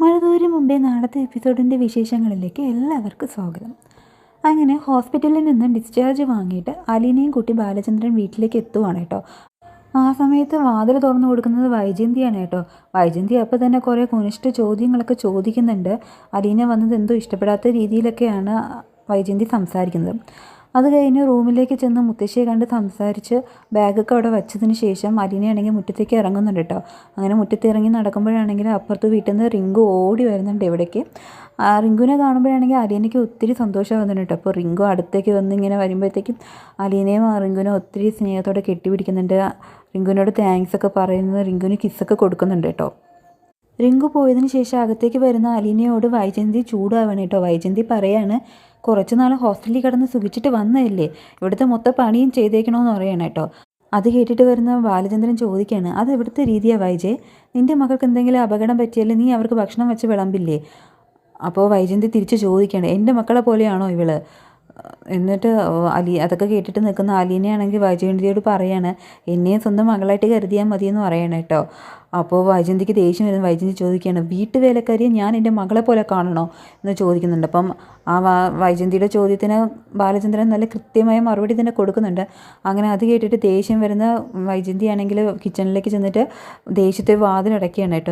മഴതോരും മുമ്പേ നാളത്തെ എപ്പിസോഡിന്റെ വിശേഷങ്ങളിലേക്ക് എല്ലാവർക്കും സ്വാഗതം. അങ്ങനെ ഹോസ്പിറ്റലിൽ നിന്ന് ഡിസ്ചാർജ് വാങ്ങിയിട്ട് അലീനയും കുട്ടി ബാലചന്ദ്രൻ വീട്ടിലേക്ക് എത്തുവാണ് കേട്ടോ. ആ സമയത്ത് വാതിൽ തുറന്നു കൊടുക്കുന്നത് വൈജയന്തിയാണ് കേട്ടോ. വൈജയന്തി അപ്പോൾ തന്നെ കുറേ കുനിഷ്ട ചോദ്യങ്ങളൊക്കെ ചോദിക്കുന്നുണ്ട്. അലീന വന്നത് എന്തോ ഇഷ്ടപ്പെടാത്ത രീതിയിലൊക്കെയാണ് വൈജയന്തി സംസാരിക്കുന്നത്. അത് കഴിഞ്ഞ് റൂമിലേക്ക് ചെന്ന് മുത്തശ്ശിയെ കണ്ട് സംസാരിച്ച് ബാഗൊക്കെ അവിടെ വെച്ചതിന് ശേഷം അലീനയാണെങ്കിൽ മുറ്റത്തേക്ക് ഇറങ്ങുന്നുണ്ട് കേട്ടോ. അങ്ങനെ മുറ്റത്ത് ഇറങ്ങി നടക്കുമ്പോഴാണെങ്കിൽ അപ്പുറത്ത് വീട്ടിൽ നിന്ന് റിങ്കു ഓടി വരുന്നുണ്ട് ഇവിടേക്ക്. ആ റിങ്കുവിനെ കാണുമ്പോഴാണെങ്കിൽ അലീനയ്ക്ക് ഒത്തിരി സന്തോഷമാകുന്നുണ്ട് കേട്ടോ. അപ്പോൾ റിങ്കു അടുത്തേക്ക് വന്ന് ഇങ്ങനെ വരുമ്പോഴത്തേക്കും അലീനയും ആ റിങ്കുവിനെ ഒത്തിരി സ്നേഹത്തോടെ കെട്ടിപ്പിടിക്കുന്നുണ്ട്. റിങ്കുവിനോട് താങ്ക്സ് ഒക്കെ പറയുന്നത് റിങ്കുവിന് കിസ്സൊക്കെ കൊടുക്കുന്നുണ്ട് കേട്ടോ. റിങ്കു പോയതിന് ശേഷം അകത്തേക്ക് വരുന്ന അലീനയോട് വൈജന്തി ചൂടാവണം കേട്ടോ. വൈജന്തി പറയാണ് കുറച്ച് നാൾ ഹോസ്റ്റലിൽ കിടന്ന് സുഖിച്ചിട്ട് വന്നതല്ലേ? ഇവിടുത്തെ മൊത്തം പണിയും ചെയ്തേക്കണമെന്ന് പറയണം കേട്ടോ. അത് കേട്ടിട്ട് വരുന്ന ബാലചന്ദ്രൻ ചോദിക്കുകയാണ് അത് ഇവിടുത്തെ രീതിയാണ് വൈജയ് നിന്റെ മകൾക്ക് എന്തെങ്കിലും അപകടം പറ്റിയാൽ നീ അവർക്ക് ഭക്ഷണം വെച്ച് വിളമ്പില്ലേ? അപ്പോൾ വൈജയന്തി തിരിച്ച് ചോദിക്കുകയാണ് എന്റെ മക്കളെ പോലെയാണോ ഇവൾ? എന്നിട്ട് അലി അതൊക്കെ കേട്ടിട്ട് നിൽക്കുന്ന ആലീനയാണെങ്കിൽ വൈജയന്തിയോട് പറയാണ് എന്നെയും സ്വന്തം മകളായിട്ട് കരുതിയാൽ എന്ന് പറയണം കേട്ടോ. അപ്പോൾ വൈജന്തിക്ക് ദേഷ്യം വരുന്നു. വൈജന്തി ചോദിക്കുകയാണ് വീട്ടുവേലക്കാരിയെ ഞാൻ എന്റെ മകളെ പോലെ കാണണോ? എന്ന് ചോദിക്കുന്നുണ്ട്. അപ്പം ആ വൈജന്തിയുടെ ചോദ്യത്തിന് ബാലചന്ദ്രൻ നല്ല കൃത്യമായ മറുപടി തന്നെ കൊടുക്കുന്നുണ്ട്. അങ്ങനെ അത് കേട്ടിട്ട് ദേഷ്യം വരുന്ന വൈജന്തി ആണെങ്കിൽ കിച്ചണിലേക്ക് ചെന്നിട്ട് ദേഷ്യത്തെ വാതിലടക്കുകയാണ് കേട്ടോ.